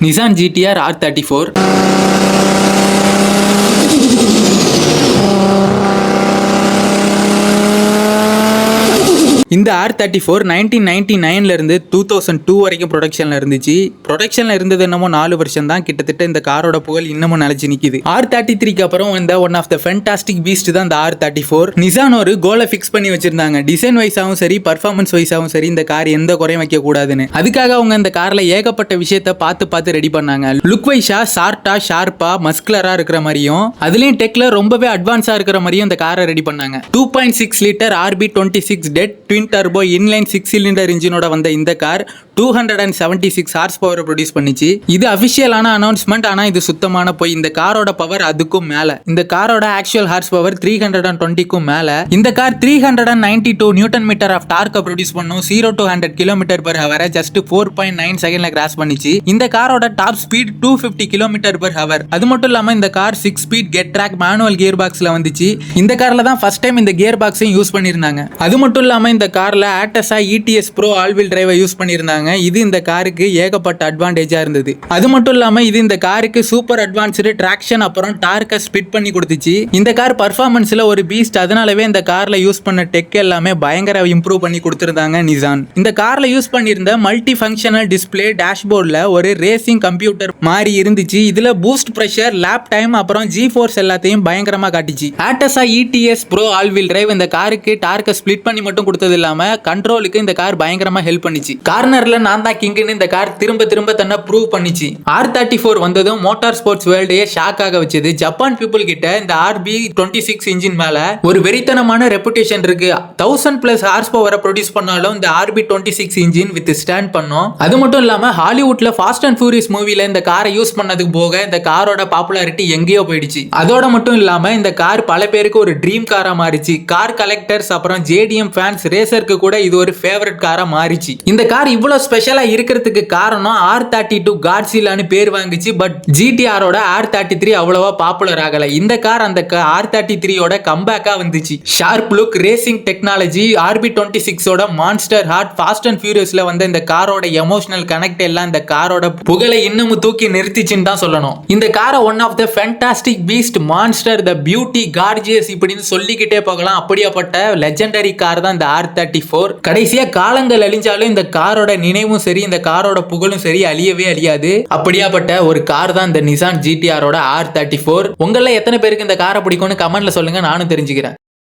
Nissan GTR R thirty four இந்த R thirty four nineteen ninety நைன்லேருந்து two thousand two வரைக்கும் ப்ரொடக்ஷனில் இருந்துச்சு. ப்ரொடக்ஷனில் இருந்தது என்னமோ நாலு வருஷம் தான். கிட்டத்தட்ட இந்த காரோட புகழ் இன்னமும் நிலச்சி நிற்கிது ஆர் தேர்ட்டி த்ரீக்கு அப்புறம் இந்த one of the fantastic beast தான் இந்த ஆர் தேர்ட்டி ஃபோர் நிசான் ஒரு கோலை ஃபிக்ஸ் பண்ணி வச்சிருந்தாங்க. டிசைன் வைஸாகவும் சரி பர்ஃபார்மன்ஸ் வைஸாகவும் சரி இந்த கார் எந்த குறையும் வைக்கக்கூடாதுன்னு அதுக்காக அவங்க இந்த காரில் ஏகப்பட்ட விஷயத்த பார்த்து பார்த்து ரெடி பண்ணாங்க. லுக் வைஸா ஷார்ட்டா ஷார்ப்பா மஸ்குலரா இருக்கிற மாதிரியும் அதுலயும் டெக்ல ரொம்பவே அட்வான்ஸா இருக்கிற மாதிரியும் இந்த காரை ரெடி பண்ணாங்க. Two point six litre RB twenty six DETT twin turbo inline six cylinder இன்ஜினோட வந்த இந்த car two hundred and seventy six horse power produce பண்ணிச்சு. இது அஃபிஷியலான அனௌன்ஸ்மெண்ட் ஆனால் இது சுத்தமான போய். இந்த காரோட பவர் அதுக்கும் மேலே. இந்த காரோட actual horse power three hundred and டுவெண்ட்டிக்கும் மேலே. இந்த car three hundred and ninety two newton metre of டார்க்கை produce பண்ணும் zero two hundred kilometre per hour just four point nine செகண்ட்ல கிராஸ் பண்ணிச்சு. இந்த காரோட top speed two fifty kilometre per hour அது மட்டும் இல்லாமல் இந்த car six speed Getrag manual gear பாக்ஸில் வந்துச்சு. இந்த காரில் தான் ஃபர்ஸ்ட் டைம் இந்த கியர் பாக்ஸையும் யூஸ் பண்ணியிருந்தாங்க அது மட்டும் இல்லாமல் இந்த காரில் ATTESA ETS pro all wheel டிரைவை use பண்ணியிருந்தாங்க இது இந்த காருக்கு ஏகப்பட்ட அட்வான்டேஜாக இருந்தது. அது மட்டும் இல்லாமல் இது இந்த காருக்கு சூப்பர் அட்வான்ஸ்டு ட்ராக்ஷன் அப்புறம் டார்க்கை ஸ்பிட் பண்ணி கொடுத்துச்சு. இந்த கார் பர்ஃபார்மன்ஸில் ஒரு பீஸ்ட் அதனாலவே இந்த காரில் யூஸ் பண்ண டெக் எல்லாமே பயங்கர இம்ப்ரூவ் பண்ணி கொடுத்துருந்தாங்க நிசான். இந்த காரில் யூஸ் பண்ணியிருந்த மல்டி ஃபங்க்ஷனல் டிஸ்பிளே டேஷ்போர்டில் ஒரு ரேசிங் கம்ப்யூட்டர் மாதிரி இருந்துச்சு. இதில் பூஸ்ட் ப்ரெஷர் லேப் டைம் அப்புறம் ஜி ஃபோர்ஸ் எல்லாத்தையும் பயங்கரமாக காட்டிச்சு. ATTESA ETS pro all wheel drive இந்த காருக்கு டார்க்கை ஸ்பிளிட் பண்ணி மட்டும் கொடுத்தது இல்லாமல் கண்ட்ரோலுக்கு இந்த கார் பயங்கரமாக ஹெல்ப் பண்ணிச்சு. கார்னரில் நான் தான் கிங்குன்னு இந்த கார் திரும்ப திரும்ப தன்னை ப்ரூவ் பண்ணிச்சு. ஆர் தேர்ட்டி ஃபோர் வந்ததும் மோட்டார் ஸ்போர்ட்ஸ் வேர்ல்டையே ஷாக் ஆக வச்சது. ஜப்பான் பீப்புள் கிட்ட இந்த ஆர்பி டுவெண்ட்டி சிக்ஸ் இன்ஜின் மேல ஒரு வெறித்தனமான ரெப்புடேஷன் இருக்கு. தௌசண்ட் பிளஸ் ஹார்ஸ் பவரை ப்ரொடியூஸ் பண்ணாலும் இந்த RB twenty six engine withstand பண்ணும். அது மட்டும் இல்லாம ஹாலிவுட்ல ஃபாஸ்ட் அண்ட் ஃபியூரியஸ் மூவில இந்த காரை யூஸ் பண்ணதுக்கு போக இந்த காரோட பாப்புலாரிட்டி எங்கேயோ போயிடுச்சு. அதோட மட்டும் இல்லாம இந்த கார் பல பேருக்கு ஒரு ட்ரீம் காரா மாறிச்சு. கார் கலெக்டர்ஸ் அப்புறம் ஜேடிஎம் ஃபேன்ஸ் ரேசருக்கு கூட இது ஒரு ஃபேவரட் காரா மாறிச்சு. இந்த கார் இவ்வளவு ஸ்பெஷலாக இருக்கிறதுக்கு காரணம் ஆர் தேர்ட்டி டூ காட்ஸிலான்னு பேர் வாங்கிச்சு பட் ஜிடிஆரோட ஆர் தேர்ட்டி த்ரீ அவ்வளவா பாப்புலர் ஆகலை. இந்த கார் அந்த ஆர் தேர்ட்டி த்ரீயோட கம்பேக்காக வந்துச்சு. Sharp look racing technology RB twenty சிக்ஸோட monster heart fast and ஃபியூரியஸில் வந்த இந்த காரோட எமோஷனல் கனெக்ட் எல்லாம் இந்த காரோட புகழை இன்னமும் தூக்கி நிறுத்திச்சுன்னு தான் சொல்லணும். இந்த காரை one of the fantastic beast monster the beauty gorgeous இப்படின்னு சொல்லிக்கிட்டே போகலாம். அப்படியாப்பட்ட லெஜெண்டரி கார் தான் இந்த ஆர் தேர்ட்டி ஃபோர் கடைசியாக காலங்கள் அழிஞ்சாலும் இந்த காரோட நினைவும் சரி இந்த காரோட புகழும் சரி அழியவே அழியாது. அப்படியாப்பட்ட ஒரு கார் தான் இந்த நிசான் ஜிடிஆரோட ஆர் தேர்ட்டி ஃபோர் உங்களில் எத்தனை பேருக்கு இந்த காரை பிடிக்கும்னு கமெண்ட்ல சொல்லுங்க நானும் தெரிஞ்சுக்கிறேன்.